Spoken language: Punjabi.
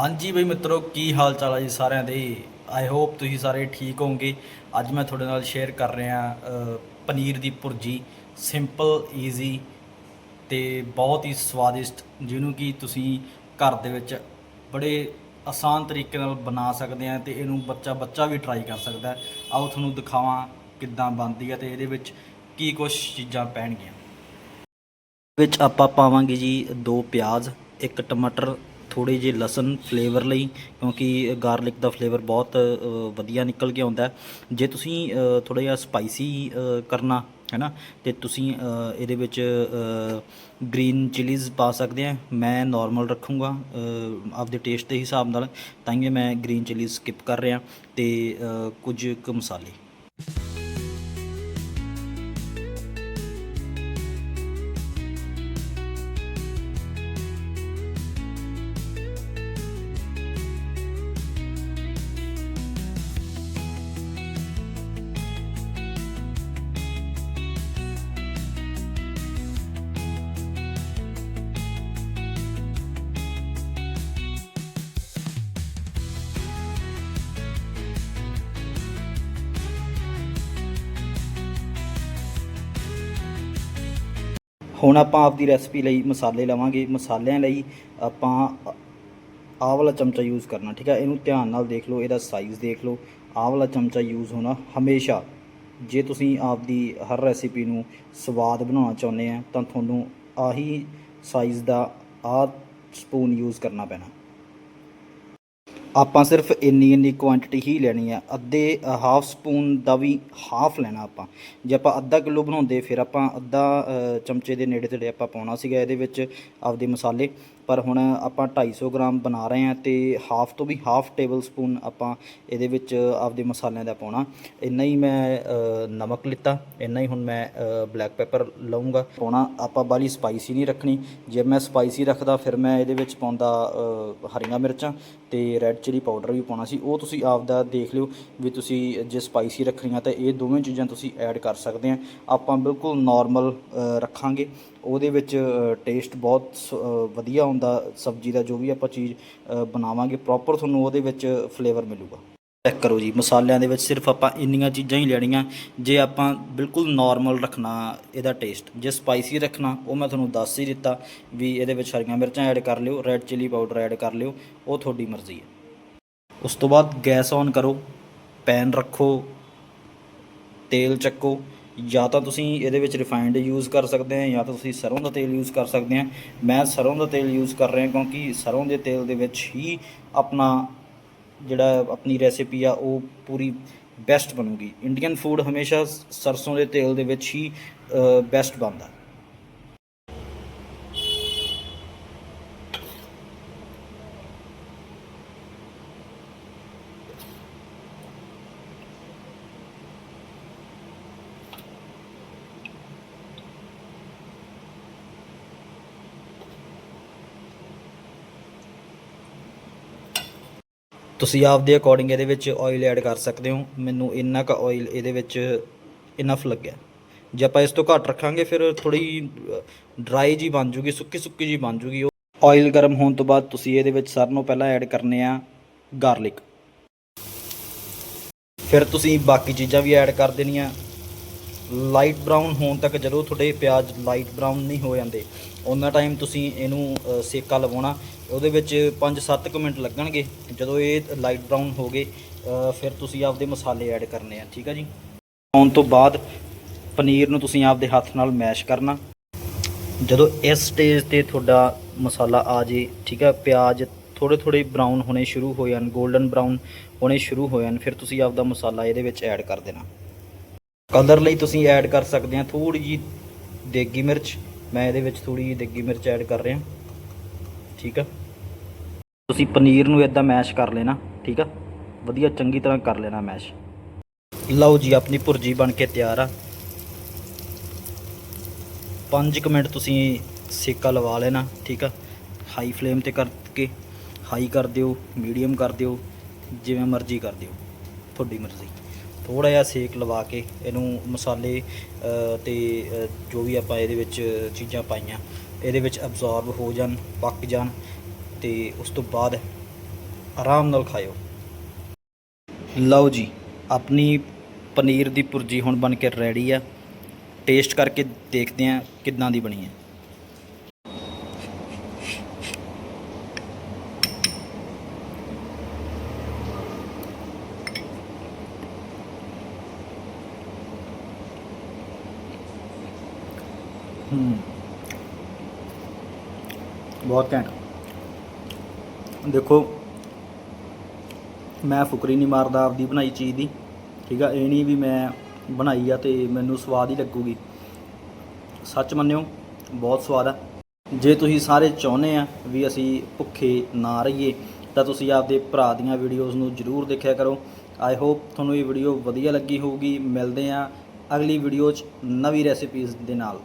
ਹਾਂਜੀ ਬਈ ਮਿੱਤਰੋ, ਕੀ ਹਾਲ ਚਾਲ ਹੈ ਜੀ ਸਾਰਿਆਂ ਦੇ? ਆਈ ਹੋਪ ਤੁਸੀਂ ਸਾਰੇ ਠੀਕ ਹੋਵੋਗੇ। ਅੱਜ ਮੈਂ ਤੁਹਾਡੇ ਨਾਲ ਸ਼ੇਅਰ ਕਰ ਰਿਹਾ ਪਨੀਰ ਦੀ ਭੁਰਜੀ। ਸਿੰਪਲ ਈਜ਼ੀ ਤੇ ਬਹੁਤ ਹੀ ਸਵਾਦਿਸ਼ਟ, ਜਿਹਨੂੰ ਕਿ ਤੁਸੀਂ ਘਰ ਦੇ ਵਿੱਚ ਬੜੇ ਆਸਾਨ ਤਰੀਕੇ ਨਾਲ ਬਣਾ ਸਕਦੇ ਆ ਤੇ ਇਹਨੂੰ ਬੱਚਾ ਬੱਚਾ ਵੀ ਟਰਾਈ ਕਰ ਸਕਦਾ। ਆਓ ਤੁਹਾਨੂੰ ਦਿਖਾਵਾਂ ਕਿੱਦਾਂ ਬਣਦੀ ਹੈ ਤੇ ਇਹਦੇ ਵਿੱਚ ਕੀ ਕੁਝ ਚੀਜ਼ਾਂ ਪੈਣਗੀਆਂ। ਵਿੱਚ ਆਪਾਂ ਪਾਵਾਂਗੇ ਜੀ ਦੋ ਪਿਆਜ਼, ਇੱਕ ਟਮਾਟਰ ਥੋੜੇ ਜਿਹੇ ਲਸਣ ਫਲੇਵਰ ਲਈ, ਕਿਉਂਕਿ ਗਾਰਲਿਕ ਦਾ ਫਲੇਵਰ ਬਹੁਤ ਵਧੀਆ ਨਿਕਲ ਕੇ ਆਉਂਦਾ ਜੇ ਤੁਸੀਂ ਥੋੜਾ ਜਿਹਾ ਸਪਾਈਸੀ ਕਰਨਾ ਹੈ ਨਾ ਤੇ ਤੁਸੀਂ ਇਹਦੇ ਵਿੱਚ ਗ੍ਰੀਨ ਚਿਲੀਜ਼ ਪਾ ਸਕਦੇ ਆ ਮੈਂ ਨਾਰਮਲ ਰੱਖੂੰਗਾ ਆਪਦੇ ਟੇਸਟ ਦੇ ਹਿਸਾਬ ਨਾਲ। ਤਾਂ ਹੀ ਮੈਂ ਗ੍ਰੀਨ ਚਿਲੀਜ਼ ਸਕਿਪ ਕਰ ਰਿਹਾ ਤੇ ਕੁਝ ਕੁ ਮਸਾਲੇ। ਹੁਣ ਆਪਾਂ ਆਪਦੀ ਰੈਸਪੀ ਲਈ ਮਸਾਲੇ ਲਵਾਂਗੇ, ਮਸਾਲਿਆਂ ਲਈ ਆਪਾਂ ਆਹ ਵਾਲਾ ਚਮਚਾ ਯੂਜ਼ ਕਰਨਾ, ਠੀਕ ਹੈ ਇਹਨੂੰ ਧਿਆਨ ਨਾਲ ਦੇਖ ਲਓ, ਇਹਦਾ ਸਾਈਜ਼ ਦੇਖ ਲਓ। ਆਹ ਵਾਲਾ ਚਮਚਾ ਯੂਜ਼ ਹੋਣਾ ਹਮੇਸ਼ਾ। ਜੇ ਤੁਸੀਂ ਆਪਦੀ ਹਰ ਰੈਸਿਪੀ ਨੂੰ ਸਵਾਦ ਬਣਾਉਣਾ ਚਾਹੁੰਦੇ ਆ, ਤਾਂ ਤੁਹਾਨੂੰ ਆਹੀ ਸਾਈਜ਼ ਦਾ ਆਹ ਸਪੂਨ ਯੂਜ਼ ਕਰਨਾ ਪੈਣਾ। ਆਪਾਂ ਸਿਰਫ ਇੰਨੀ ਇੰਨੀ ਕੁਆਂਟੀਟੀ ਹੀ ਲੈਣੀ ਆ, ਅੱਧੇ ਹਾਫ ਸਪੂਨ ਦਾ ਵੀ ਹਾਫ ਲੈਣਾ ਆਪਾਂ। ਜੇ ਆਪਾਂ ਅੱਧਾ ਕਿਲੋ ਬਣਾਉਂਦੇ, ਫਿਰ ਆਪਾਂ ਅੱਧਾ ਚਮਚੇ ਦੇ ਨੇੜੇ ਤੇੜੇ ਆਪਾਂ ਪਾਉਣਾ ਸੀਗਾ ਇਹਦੇ ਵਿੱਚ ਆਪਦੇ ਮਸਾਲੇ। ਪਰ ਹੁਣ ਆਪਾਂ 250 ਗ੍ਰਾਮ ਬਣਾ ਰਹੇ ਹਾਂ ਤੇ ਹਾਫ ਤੋਂ ਵੀ ਹਾਫ ਟੇਬਲ ਸਪੂਨ ਆਪਾਂ ਇਹਦੇ ਵਿੱਚ ਆਪਦੇ ਮਸਾਲਿਆਂ ਦਾ ਪਾਉਣਾ। ਇੰਨਾ ਹੀ ਮੈਂ ਨਮਕ ਲਿੱਤਾ, ਇੰਨਾ ਹੀ ਹੁਣ ਮੈਂ ਬਲੈਕ ਪੈਪਰ ਲਵਾਂਗਾ ਪਾਉਣਾ ਆਪਾਂ ਬਾਲੀ ਸਪਾਈਸੀ ਨਹੀਂ ਰੱਖਣੀ। ਜੇ ਮੈਂ ਸਪਾਈਸੀ ਰੱਖਦਾ ਫਿਰ ਮੈਂ ਇਹਦੇ ਵਿੱਚ ਪਾਉਂਦਾ ਹਰੀਆਂ ਮਿਰਚਾਂ ਤੇ ਰੈੱਡ ਚਿਲੀ ਪਾਊਡਰ ਵੀ ਪਾਉਣਾ ਸੀ। ਉਹ ਤੁਸੀਂ ਆਪਦਾ ਦੇਖ ਲਿਓ ਵੀ ਤੁਸੀਂ ਜੇ ਸਪਾਈਸੀ ਰੱਖਣੀਆਂ ਤਾਂ ਇਹ ਦੋਵੇਂ ਚੀਜ਼ਾਂ ਤੁਸੀਂ ਐਡ ਕਰ ਸਕਦੇ ਆ। ਆਪਾਂ ਬਿਲਕੁਲ ਨਾਰਮਲ ਰੱਖਾਂਗੇ। ਉਹਦੇ ਵਿੱਚ ਟੇਸਟ ਬਹੁਤ ਸ- ਵਧੀਆ ਹੁੰਦਾ ਸਬਜ਼ੀ ਦਾ, ਜੋ ਵੀ ਆਪਾਂ ਚੀਜ਼ ਬਣਾਵਾਂਗੇ ਪ੍ਰੋਪਰ ਤੁਹਾਨੂੰ ਉਹਦੇ ਵਿੱਚ ਫਲੇਵਰ ਮਿਲੂਗਾ। ਚੈੱਕ ਕਰੋ ਜੀ, ਮਸਾਲਿਆਂ ਦੇ ਵਿੱਚ ਸਿਰਫ ਆਪਾਂ ਇੰਨੀਆਂ ਚੀਜ਼ਾਂ ਹੀ ਲੈਣੀਆਂ, ਜੇ ਆਪਾਂ ਬਿਲਕੁਲ ਨਾਰਮਲ ਰੱਖਣਾ ਇਹਦਾ ਟੇਸਟ ਜੇ ਸਪਾਈਸੀ ਰੱਖਣਾ, ਉਹ ਮੈਂ ਤੁਹਾਨੂੰ ਦੱਸ ਹੀ ਦਿੱਤਾ ਵੀ ਇਹਦੇ ਵਿੱਚ ਹਰੀਆਂ ਮਿਰਚਾਂ ਐਡ ਕਰ ਲਿਓ ਰੈੱਡ ਚਿਲੀ ਪਾਊਡਰ ਐਡ ਕਰ ਲਿਓ, ਉਹ ਤੁਹਾਡੀ ਮਰਜ਼ੀ ਹੈ। ਉਸ ਤੋਂ ਬਾਅਦ ਗੈਸ ਔਨ ਕਰੋ ਪੈਨ ਰੱਖੋ, ਤੇਲ ਚੱਕੋ ਜਾਂ ਤਾਂ ਤੁਸੀਂ ਇਹਦੇ ਵਿੱਚ ਰਿਫਾਈਨਡ ਯੂਜ਼ ਕਰ ਸਕਦੇ ਆ ਜਾਂ ਤਾਂ ਤੁਸੀਂ ਸਰੋਂ ਦਾ ਤੇਲ ਯੂਜ਼ ਕਰ ਸਕਦੇ ਆ ਮੈਂ ਸਰੋਂ ਦਾ ਤੇਲ ਯੂਜ਼ ਕਰ ਰਿਹਾ ਕਿਉਂਕਿ ਸਰੋਂ ਦੇ ਤੇਲ ਦੇ ਵਿੱਚ ਹੀ ਆਪਣਾ ਜਿਹੜਾ ਆਪਣੀ ਰੈਸਿਪੀ ਆ, ਉਹ ਪੂਰੀ ਬੈਸਟ ਬਣੂਗੀ। ਇੰਡੀਅਨ ਫੂਡ ਹਮੇਸ਼ਾ ਸਰਸੋਂ ਦੇ ਤੇਲ ਦੇ ਵਿੱਚ ਹੀ ਬੈਸਟ ਬਣਦਾ। ਤੁਸੀਂ ਆਪਦੇ ਅਕੋਰਡਿੰਗ ਇਹਦੇ ਵਿੱਚ ਆਇਲ ਐਡ ਕਰ ਸਕਦੇ ਹੋ। ਮੈਨੂੰ ਇੰਨਾ ਕੁ ਆਇਲ ਇਹਦੇ ਵਿੱਚ ਇਨਫ ਲੱਗਿਆ। ਜੇ ਆਪਾਂ ਇਸ ਤੋਂ ਘੱਟ ਰੱਖਾਂਗੇ, ਫਿਰ ਥੋੜੀ ਡਰਾਈ ਜੀ ਬਣ ਜੂਗੀ, ਸੁੱਕੀ ਸੁੱਕੀ ਜੀ ਬਣ ਜੂਗੀ। ਆਇਲ ਗਰਮ ਹੋਣ ਤੋਂ ਬਾਅਦ ਤੁਸੀਂ ਇਹਦੇ ਵਿੱਚ ਸਾਰਿਆਂ ਨੂੰ ਪਹਿਲਾਂ ਐਡ ਕਰਨੇ ਆ ਗਾਰਲਿਕ ਫਿਰ ਤੁਸੀਂ ਬਾਕੀ ਚੀਜ਼ਾਂ ਵੀ ਐਡ ਕਰ ਦੇਣੀਆਂ। ਲਾਈਟ ਬਰਾਊਨ ਹੋਣ ਤੱਕ ਜਦੋਂ ਤੁਹਾਡੇ ਪਿਆਜ਼ ਲਾਈਟ ਬਰਾਊਨ ਨਹੀਂ ਹੋ ਜਾਂਦੇ ਉਹਨਾਂ ਟਾਈਮ ਤੁਸੀਂ ਇਹਨੂੰ ਸੇਕਾ ਲਵਾਉਣਾ। ਉਹਦੇ ਵਿੱਚ 5-7 ਮਿੰਟ ਲੱਗਣਗੇ। ਜਦੋਂ ਇਹ ਲਾਈਟ ਬਰਾਊਨ ਹੋ ਗਏ ਫਿਰ ਤੁਸੀਂ ਆਪਦੇ ਮਸਾਲੇ ਐਡ ਕਰਨੇ ਆ, ਠੀਕ ਆ ਜੀ? ਆਉਣ ਤੋਂ ਬਾਅਦ ਪਨੀਰ ਨੂੰ ਤੁਸੀਂ ਆਪਦੇ ਹੱਥ ਨਾਲ ਮੈਸ਼ ਕਰਨਾ। ਜਦੋਂ ਇਸ ਸਟੇਜ ਤੇ ਤੁਹਾਡਾ ਮਸਾਲਾ ਆ ਜੇ, ਠੀਕ ਹੈ ਪਿਆਜ਼ ਥੋੜੇ ਥੋੜੇ ਬਰਾਊਨ ਹੋਣੇ ਸ਼ੁਰੂ ਹੋ ਜਾਣ 골ਡਨ ਬਰਾਊਨ ਹੋਣੇ ਸ਼ੁਰੂ ਹੋ ਜਾਣ, ਫਿਰ ਤੁਸੀਂ ਆਪਦਾ ਮਸਾਲਾ ਇਹਦੇ ਵਿੱਚ ਐਡ ਕਰ ਦੇਣਾ। ਕਲਰ ਲਈ ਤੁਸੀਂ ਐਡ ਕਰ ਸਕਦੇ ਆ ਥੋੜੀ ਜੀ ਦੇਗੀ ਮਿਰਚ। ਮੈਂ ਇਹਦੇ ਵਿੱਚ ਥੋੜੀ ਜੀ ਦੇਗੀ ਮਿਰਚ ਐਡ ਕਰ ਰਿਹਾ। ਠੀਕ ਆ? ਤੁਸੀਂ ਪਨੀਰ ਨੂੰ ਇਦਾਂ ਮੈਸ਼ ਕਰ ਲੈਣਾ, ਠੀਕ ਆ? ਵਧੀਆ, ਚੰਗੀ ਤਰ੍ਹਾਂ ਕਰ ਲੈਣਾ ਮੈਸ਼ ਲਓ ਜੀ, ਆਪਣੀ ਭੁਰਜੀ ਬਣ ਕੇ ਤਿਆਰ ਆ। 5 ਮਿੰਟ ਤੁਸੀਂ ਸੇਕਾ ਲਵਾ ਲੈਣਾ, ਠੀਕ ਆ? ਹਾਈ ਫਲੇਮ ਤੇ ਕਰਕੇ ਹਾਈ ਕਰ ਦਿਓ ਮੀਡੀਅਮ ਕਰ ਦਿਓ, ਜਿਵੇਂ ਮਰਜ਼ੀ ਕਰ ਦਿਓ, ਤੁਹਾਡੀ ਮਰਜ਼ੀ। ਥੋੜਾ ਜਿਹਾ ਸੇਕ ਲਵਾ ਕੇ ਇਹਨੂੰ ਮਸਾਲੇ ਅ, ਤੇ ਜੋ ਵੀ ਆਪਾਂ ਇਹਦੇ ਵਿੱਚ ਚੀਜ਼ਾਂ ਪਾਈਆਂ ਇਹਦੇ ਵਿੱਚ ਅਬਜ਼ੌਰਬ ਹੋ ਜਾਣ ਪੱਕ ਜਾਣ ਤੇ ਉਸ ਤੋਂ ਬਾਅਦ ਆਰਾਮ ਨਾਲ ਖਾਓ ਲਓ ਜੀ ਆਪਣੀ ਪਨੀਰ ਦੀ ਭੁਰਜੀ ਹੁਣ ਬਣ ਕੇ ਰੈਡੀ ਆ। ਟੇਸਟ ਕਰਕੇ ਦੇਖਦੇ ਆ ਕਿੱਦਾਂ ਦੀ ਬਣੀ ਹੈ ਹੂੰ ਬਹੁਤ ਘੈਂਟ। ਦੇਖੋ, ਮੈਂ ਫੁਕਰੀ ਨਹੀਂ ਮਾਰਦਾ ਆਪਦੀ ਬਣਾਈ ਚੀਜ਼ ਦੀ, ਠੀਕ ਆ? ਇਹ ਨਹੀਂ ਵੀ ਮੈਂ ਬਣਾਈ ਆ ਤੇ ਮੈਨੂੰ ਸਵਾਦ ਹੀ ਲੱਗੂਗੀ। ਸੱਚ ਮੰਨਿਓ, ਬਹੁਤ ਸਵਾਦ ਆ। ਜੇ ਤੁਸੀਂ ਸਾਰੇ ਚਾਹੁੰਦੇ ਆ ਵੀ ਅਸੀਂ ਭੁੱਖੇ ਨਾ ਰਹੀਏ, ਤਾਂ ਤੁਸੀਂ ਆਪਦੇ ਭਰਾ ਦੀਆਂ ਵੀਡੀਓਜ਼ ਨੂੰ ਜਰੂਰ ਦੇਖਿਆ ਕਰੋ। ਆਈ ਹੋਪ ਤੁਹਾਨੂੰ ਇਹ ਵੀਡੀਓ ਵਧੀਆ ਲੱਗੀ ਹੋਊਗੀ। ਮਿਲਦੇ ਆ ਅਗਲੀ ਵੀਡੀਓ 'ਚ ਨਵੀਂ ਰੈਸਿਪੀਜ਼ ਦੇ ਨਾਲ।